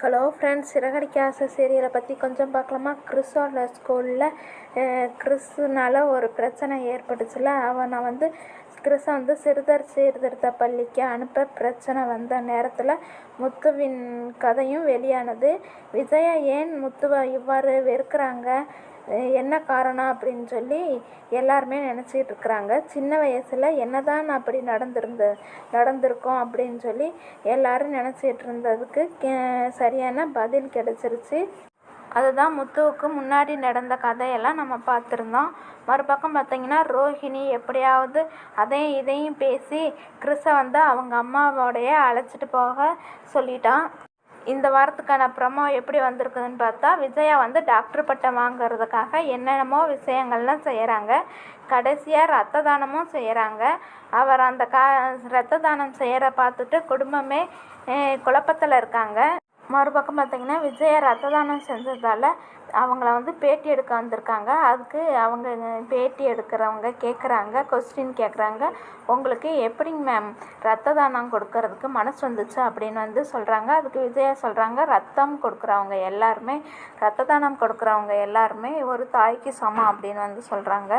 Hello friends Siragadikka ஆசை சீரியலை பற்றி கொஞ்சம் பார்க்கலாமா? கிறிஸோட ஸ்கூலில் கிறிஸ்னால் ஒரு பிரச்சனை ஏற்பட்டுச்சுல. அவனை வந்து கிறிஸை வந்து சிறுதர் சீர்திருத்த பள்ளிக்கு அனுப்ப பிரச்சனை வந்த நேரத்தில் முத்துவின் கதையும் வெளியானது. விஜயா ஏன் முத்துவை இவ்வாறு வெறுக்கிறாங்க? என்ன காரணம் அப்படின்னு சொல்லி எல்லாருமே நினச்சிட்டு இருக்கிறாங்க. சின்ன வயசில் என்ன தான் அப்படி நடந்திருந்த நடந்திருக்கோம் அப்படின்னு சொல்லி எல்லாரும் நினச்சிட்டு இருந்ததுக்கு கே- சரியான பதில் கிடச்சிருச்சு. அதுதான் முத்துவுக்கு முன்னாடி நடந்த கதையெல்லாம் நம்ம பார்த்துருந்தோம். மறுபக்கம் பார்த்திங்கன்னா ரோஹிணி எப்படியாவது அதையும் இதையும் பேசி கிறிஸை வந்து அவங்க அம்மாவோடைய அழைச்சிட்டு போக சொல்லிட்டான். இந்த வாரத்துக்கான ப்ரமோ எப்படி வந்திருக்குதுன்னு பார்த்தா விஜயா வந்து டாக்டர் பட்டம் வாங்குறதுக்காக என்னென்னமோ விஷயங்கள்லாம் செய்கிறாங்க கடைசியாக ரத்த தானமும் செய்கிறாங்க அவர் அந்த கா ரத்த தானம் செய்கிற பார்த்துட்டு குடும்பமே குழப்பத்தில் இருக்காங்க. மறுபக்கம் பார்த்தீங்கன்னா விஜயா ரத்த தானம் செஞ்சதால் அவங்கள வந்து பேட்டி எடுக்க வந்திருக்காங்க. அதுக்கு அவங்க பேட்டி எடுக்கிறவங்க கேட்குறாங்க கொஸ்டின் கேட்குறாங்க உங்களுக்கு எப்படிங்க மேம் ரத்த தானம் கொடுக்கறதுக்கு மனசு வந்துச்சு அப்படின்னு வந்து சொல்கிறாங்க அதுக்கு விஜயா சொல்கிறாங்க ரத்தம் கொடுக்குறவங்க எல்லாருமே ரத்த தானம் கொடுக்குறவங்க எல்லாருமே ஒரு தாய்க்கு சமம் அப்படின்னு வந்து சொல்கிறாங்க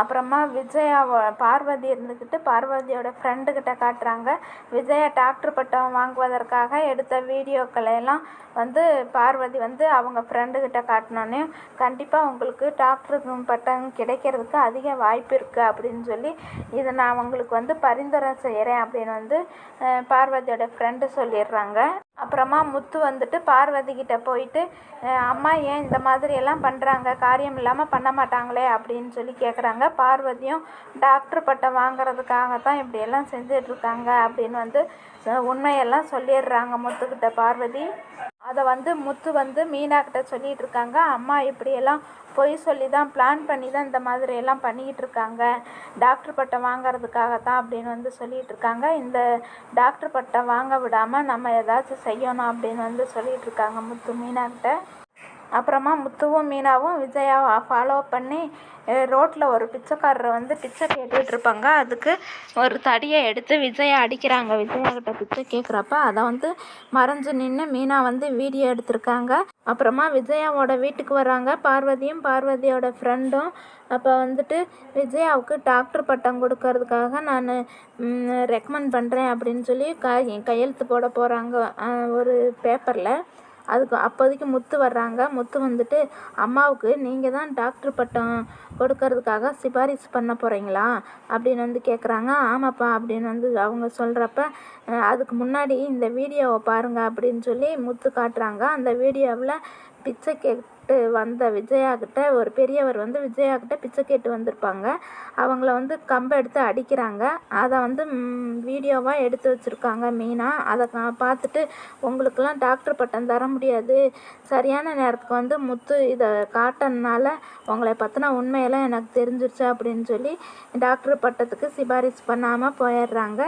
அப்புறமா விஜயாவை பார்வதி இருந்துக்கிட்டு பார்வதியோட ஃப்ரெண்டுக்கிட்ட காட்டுறாங்க. விஜயா டாக்டர் பட்டம் வாங்குவதற்காக எடுத்த வீடியோக்களை எல்லாம் வந்து பார்வதி வந்து அவங்க ஃப்ரெண்டுக்கிட்ட காட்டினோன்னே கண்டிப்பாக உங்களுக்கு டாக்டர் பட்டம் கிடைக்கிறதுக்கு அதிக வாய்ப்பு இருக்குது அப்படின்னு சொல்லி இதை நான் உங்களுக்கு வந்து பரிந்துரை செய்கிறேன் அப்படின்னு வந்து பார்வதியோட ஃப்ரெண்டு சொல்லிடுறாங்க. அப்புறமா முத்து வந்துட்டு பார்வதிக்கிட்ட போயிட்டு அம்மா ஏன் இந்த மாதிரி எல்லாம் பண்ணுறாங்க காரியம் இல்லாமல் பண்ண மாட்டாங்களே? அப்படின்னு சொல்லி கேட்குறாங்க பார்வதியும் டாக்டர் பட்டம் வாங்குறதுக்காக தான் இப்படியெல்லாம் செஞ்சிட்ருக்காங்க அப்படின்னு வந்து உண்மையெல்லாம் சொல்லிடுறாங்க முத்துக்கிட்ட பார்வதி. அதை வந்து முத்து வந்து மீனாக்கிட்ட சொல்லிகிட்டு இருக்காங்க அம்மா இப்படியெல்லாம் பொய் சொல்லி தான் பிளான் பண்ணி தான் இந்த மாதிரி எல்லாம் பண்ணிக்கிட்டு இருக்காங்க டாக்டர் பட்டம் வாங்குறதுக்காக தான் அப்படின்னு வந்து சொல்லிகிட்டு இருக்காங்க இந்த டாக்டர் பட்டம் வாங்க விடாமல் நம்ம ஏதாச்சும் செய்யணும் அப்படின்னு வந்து சொல்லிகிட்டு இருக்காங்க முத்து மீனாக்கிட்ட. அப்புறமா முத்துவும் மீனாவும் விஜயாவை ஃபாலோ பண்ணி ரோட்டில் ஒரு பிச்சைக்காரரை வந்து பிச்சை கேட்டுட்டு இருப்பாங்க அதுக்கு ஒரு தடியை எடுத்து விஜயா அடிக்கிறாங்க. விஜயாகிட்ட பிச்சை கேட்குறப்ப அதை வந்து மறைஞ்சு நின்று மீனா வந்து வீடியோ எடுத்திருக்காங்க. அப்புறமா விஜயாவோட வீட்டுக்கு வராங்க பார்வதியும் பார்வதியோட ஃப்ரெண்டும் அப்போ வந்துட்டு விஜயாவுக்கு டாக்டர் பட்டம் கொடுக்கறதுக்காக நான் ரெக்கமெண்ட் பண்ணுறேன் அப்படின்னு சொல்லி க கையெழுத்து போட போகிறாங்க ஒரு பேப்பரில் அதுக்கு அப்போதைக்கு முத்து வர்றாங்க. முத்து வந்துட்டு அம்மாவுக்கு நீங்கள் தான் டாக்டர் பட்டம் கொடுக்கறதுக்காக சிபாரிசு பண்ண போகிறீங்களா அப்படின்னு வந்து கேட்குறாங்க ஆமாப்பா அப்படின்னு வந்து அவங்க சொல்கிறப்ப அதுக்கு முன்னாடி இந்த வீடியோவை பாருங்கள் அப்படின்னு சொல்லி முத்து காட்டுறாங்க. அந்த வீடியோவில் பிச்சை கேட்டு வந்த விஜயாகிட்ட ஒரு பெரியவர் வந்து விஜயாகிட்ட பிச்சை கேட்டு வந்திருப்பாங்க. அவங்கள வந்து கம்பை எடுத்து அடிக்கிறாங்க. அதை வந்து வீடியோவாக எடுத்து வச்சுருக்காங்க மீனா. அதை பார்த்துட்டு உங்களுக்கெல்லாம் டாக்டர் பட்டம் தர முடியாது. சரியான நேரத்துக்கு வந்து முத்து இதை காட்டனால உங்களை பற்றின உண்மையெல்லாம் எனக்கு தெரிஞ்சிருச்சு அப்படின்னு சொல்லி டாக்டர் பட்டத்துக்கு சிபாரிசு பண்ணாமல் போயிடுறாங்க.